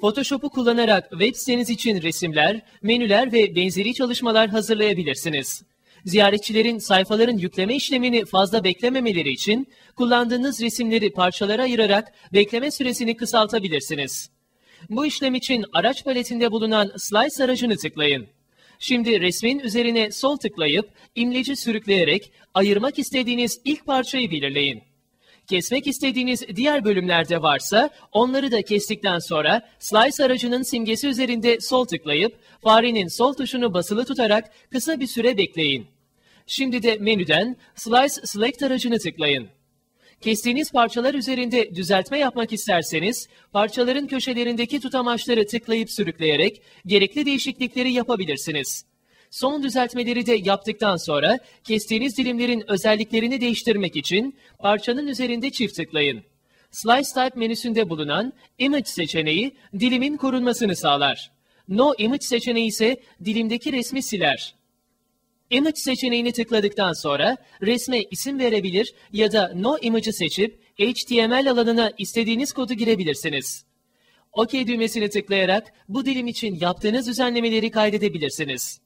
Photoshop'u kullanarak web siteniz için resimler, menüler ve benzeri çalışmalar hazırlayabilirsiniz. Ziyaretçilerin sayfaların yükleme işlemini fazla beklememeleri için kullandığınız resimleri parçalara ayırarak bekleme süresini kısaltabilirsiniz. Bu işlem için araç paletinde bulunan Slice aracını tıklayın. Şimdi resmin üzerine sol tıklayıp imleci sürükleyerek ayırmak istediğiniz ilk parçayı belirleyin. Kesmek istediğiniz diğer bölümlerde varsa onları da kestikten sonra Slice aracının simgesi üzerinde sol tıklayıp farenin sol tuşunu basılı tutarak kısa bir süre bekleyin. Şimdi de menüden Slice Select aracını tıklayın. Kestiğiniz parçalar üzerinde düzeltme yapmak isterseniz parçaların köşelerindeki tutamaçları tıklayıp sürükleyerek gerekli değişiklikleri yapabilirsiniz. Son düzeltmeleri de yaptıktan sonra kestiğiniz dilimlerin özelliklerini değiştirmek için parçanın üzerinde çift tıklayın. Slice Type menüsünde bulunan Image seçeneği dilimin korunmasını sağlar. No Image seçeneği ise dilimdeki resmi siler. Image seçeneğini tıkladıktan sonra resme isim verebilir ya da No Image'ı seçip HTML alanına istediğiniz kodu girebilirsiniz. OK düğmesini tıklayarak bu dilim için yaptığınız düzenlemeleri kaydedebilirsiniz.